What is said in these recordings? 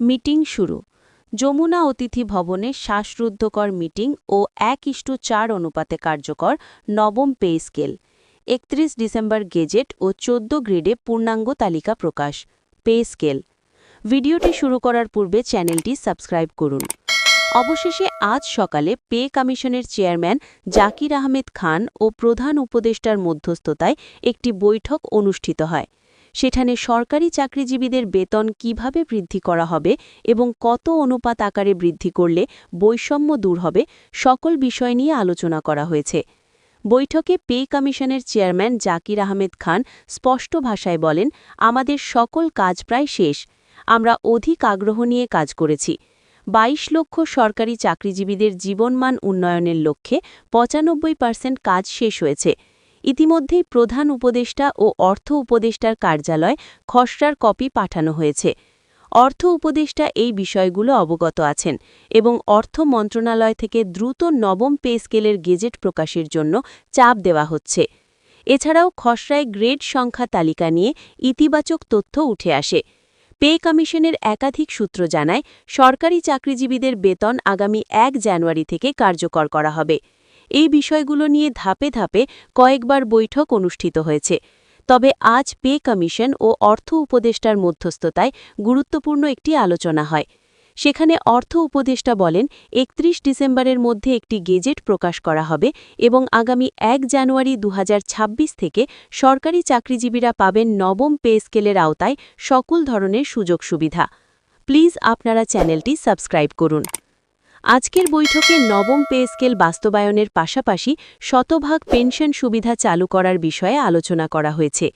Meeting শুরু। যমুনা অতিথি ভবনে শ্বাসরুদ্ধকর মিটিং ও এক ইষ্টু চার অনুপাতে কার্যকর নবম পে স্কেল। একত্রিশ ডিসেম্বর গেজেট ও চোদ্দ গ্রেডে পূর্ণাঙ্গ তালিকা প্রকাশ। Pay scale. ভিডিওটি শুরু করার পূর্বে চ্যানেলটি সাবস্ক্রাইব করুন। অবশেষে আজ সকালে পে কমিশনের চেয়ারম্যান জাকির আহমেদ খান ও প্রধান উপদেষ্টার মধ্যস্থতায় একটি বৈঠক অনুষ্ঠিত হয়। সেখানে সরকারি চাকরিজীবীদের বেতন কীভাবে বৃদ্ধি করা হবে এবং কত অনুপাত আকারে বৃদ্ধি করলে বৈষম্য দূর হবে, সকল বিষয় নিয়ে আলোচনা করা হয়েছে। বৈঠকে পে কমিশনের চেয়ারম্যান জাকির আহমেদ খান স্পষ্ট ভাষায় বলেন, আমাদের সকল কাজ প্রায় শেষ। আমরা অধিক আগ্রহ নিয়ে কাজ করেছি। ২২ লক্ষ সরকারি চাকরিজীবীদের জীবনমান উন্নয়নের লক্ষ্যে পঁচানব্বই পার্সেন্ট কাজ শেষ হয়েছে। ইতিমধ্যেই প্রধান উপদেষ্টা ও অর্থ উপদেষ্টার কার্যালয় খসড়ার কপি পাঠানো হয়েছে। অর্থ উপদেষ্টা এই বিষয়গুলো অবগত আছেন এবং অর্থ মন্ত্রণালয় থেকে দ্রুত নবম পে স্কেলের গেজেট প্রকাশের জন্য চাপ দেওয়া হচ্ছে। এছাড়াও খসড়ায় গ্রেড সংখ্যা তালিকা নিয়ে ইতিবাচক তথ্য উঠে আসে। পে কমিশনের একাধিক সূত্র জানায়, সরকারি চাকরিজীবীদের বেতন আগামী এক জানুয়ারি থেকে কার্যকর করা হবে। এই বিষয়গুলো নিয়ে ধাপে ধাপে কয়েকবার বৈঠক অনুষ্ঠিত হয়েছে। তবে আজ পে কমিশন ও অর্থ উপদেষ্টার মধ্যস্থতায় গুরুত্বপূর্ণ একটি আলোচনা হয়। সেখানে অর্থ উপদেষ্টা বলেন, একত্রিশ ডিসেম্বরের মধ্যে একটি গেজেট প্রকাশ করা হবে এবং আগামী এক জানুয়ারি দু হাজার ছাব্বিশ থেকে সরকারি চাকরিজীবীরা পাবেন নবম পে স্কেলের আওতায় সকল ধরনের সুযোগ সুবিধা। প্লিজ আপনারা চ্যানেলটি সাবস্ক্রাইব করুন। আজকের বৈঠকে নবম পে স্কেল বাস্তবায়নের পাশাপাশি শতভাগ পেনশন সুবিধা চালু করার বিষয়ে আলোচনা করা হয়েছে।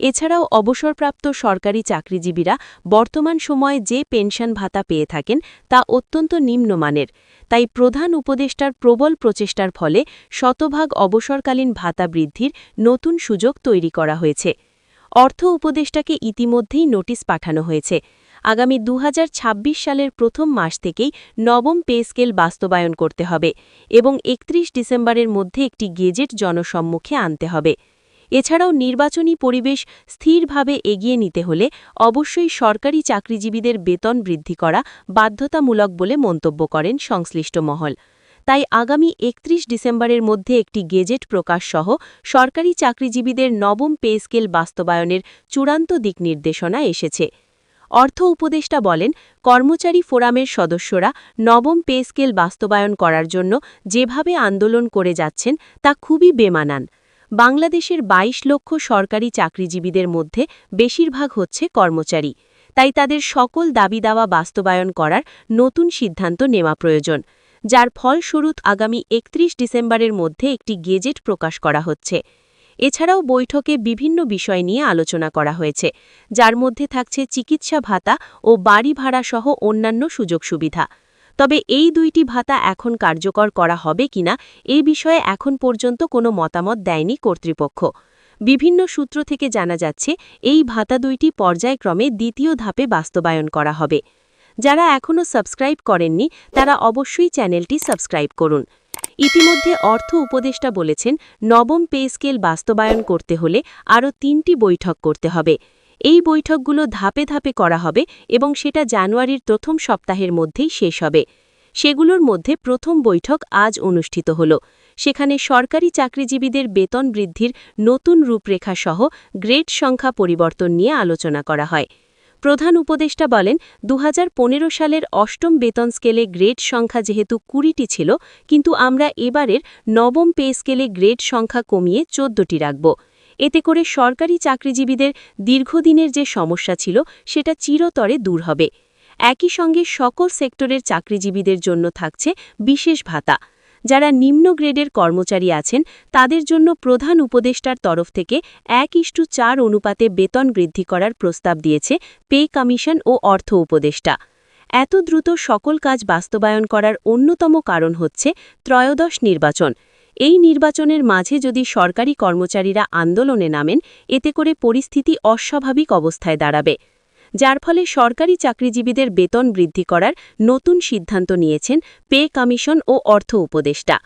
এছাড়াও অবসরপ্রাপ্ত সরকারি চাকরিজীবীরা বর্তমান সময়ে যে পেনশন ভাতা পেয়ে থাকেন তা অত্যন্ত নিম্নমানের। তাই প্রধান উপদেষ্টার প্রবল প্রচেষ্টার ফলে শতভাগ অবসরকালীন ভাতা বৃদ্ধির নতুন সুযোগ তৈরি করা হয়েছে। অর্থ উপদেষ্টাকে ইতিমধ্যেই নোটিশ পাঠানো হয়েছে। আগামী দু হাজার ছাব্বিশ সালের প্রথম মাস থেকেই নবম পে স্কেল বাস্তবায়ন করতে হবে এবং একত্রিশ ডিসেম্বরের মধ্যে একটি গেজেট জনসম্মুখে আনতে হবে। এছাড়াও নির্বাচনী পরিবেশ স্থিরভাবে এগিয়ে নিতে হলে অবশ্যই সরকারি চাকরিজীবীদের বেতন বৃদ্ধি করা বাধ্যতামূলক বলে মন্তব্য করেন সংশ্লিষ্ট মহল। তাই আগামী একত্রিশ ডিসেম্বরের মধ্যে একটি গেজেট প্রকাশ সহ সরকারি চাকরিজীবীদের নবম পে স্কেল বাস্তবায়নের চূড়ান্ত দিক নির্দেশনা এসেছে। অর্থ উপদেষ্টা বলেন, কর্মচারী ফোরামের সদস্যরা নবম পে স্কেল বাস্তবায়ন করার জন্য যেভাবে আন্দোলন করে যাচ্ছেন, তা খুবই বেমানান। বাংলাদেশের ২২ লক্ষ সরকারি চাকরিজীবীদের মধ্যে বেশিরভাগ হচ্ছে কর্মচারী। তাই তাদের সকল দাবি দাওয়া বাস্তবায়ন করার নতুন সিদ্ধান্ত নেওয়া প্রয়োজন, যার ফলস্বরূপ আগামী একত্রিশ ডিসেম্বরের মধ্যে একটি গেজেট প্রকাশ করা হচ্ছে। এছাড়াও বৈঠকে বিভিন্ন বিষয় নিয়ে আলোচনা করা হয়েছে, যার মধ্যে থাকছে চিকিৎসা ভাতা ও বাড়ি ভাড়া সহ অন্যান্য সুযোগ সুবিধা। তবে এই দুইটি ভাতা এখন কার্যকর করা হবে কিনা এই বিষয়ে এখন পর্যন্ত কোনো মতামত দেয়নি কর্তৃপক্ষ। বিভিন্ন সূত্র থেকে জানা যাচ্ছে, এই ভাতা দুইটি পর্যায়ক্রমে দ্বিতীয় ধাপে বাস্তবায়ন করা হবে। যারা এখনও সাবস্ক্রাইব করেননি, তারা অবশ্যই চ্যানেলটি সাবস্ক্রাইব করুন। ইতিমধ্যে অর্থ উপদেষ্টা বলেছেন, নবম পে স্কেল বাস্তবায়ন করতে হলে আরও তিনটি বৈঠক করতে হবে। এই বৈঠকগুলো ধাপে ধাপে করা হবে এবং সেটা জানুয়ারির প্রথম সপ্তাহের মধ্যেই শেষ হবে। সেগুলোর মধ্যে প্রথম বৈঠক আজ অনুষ্ঠিত হল। সেখানে সরকারি চাকরিজীবীদের বেতন বৃদ্ধির নতুন রূপরেখা সহ গ্রেড সংখ্যা পরিবর্তন নিয়ে আলোচনা করা হয়। প্রধান উপদেষ্টা বলেন দু হাজার পনেরো সালের অষ্টম বেতন স্কেলে গ্রেড সংখ্যা যেহেতু কুড়িটি ছিল, কিন্তু আমরা এবারের নবম পে স্কেলে গ্রেড সংখ্যা কমিয়ে চোদ্দটি রাখব। এতে করে সরকারি চাকরিজীবীদের দীর্ঘদিনের যে সমস্যা ছিল, সেটা চিরতরে দূর হবে। একই সঙ্গে সকল সেক্টরের চাকরিজীবীদের জন্য থাকছে বিশেষ ভাতা। যারা নিম্ন গ্রেডের কর্মচারী আছেন, তাদের জন্য প্রধান উপদেষ্টার তরফ থেকে এক ইস্টু চার অনুপাতে বেতন বৃদ্ধি করার প্রস্তাব দিয়েছে পে কমিশন ও অর্থ উপদেষ্টা। এত দ্রুত সকল কাজ বাস্তবায়ন করার অন্যতম কারণ হচ্ছে ত্রয়োদশ নির্বাচন। এই নির্বাচনের মাঝে যদি সরকারি কর্মচারীরা আন্দোলনে নামেন, এতে করে পরিস্থিতি অস্বাভাবিক অবস্থায় দাঁড়াবে। যার ফলে সরকারি চাকরিজীবীদের বেতন বৃদ্ধি করার নতুন সিদ্ধান্ত নিয়েছেন পে কমিশন ও অর্থ উপদেষ্টা।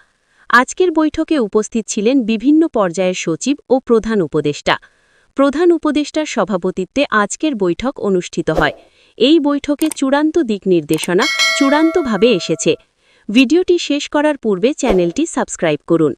আজকের বৈঠকে উপস্থিত ছিলেন বিভিন্ন পর্যায়ের সচিব ও প্রধান উপদেষ্টা। প্রধান উপদেষ্টার সভাপতিত্বে আজকের বৈঠক অনুষ্ঠিত হয়। এই বৈঠকে চূড়ান্ত দিক নির্দেশনা চূড়ান্তভাবে এসেছে। ভিডিওটি শেষ করার পূর্বে চ্যানেলটি সাবস্ক্রাইব করুন।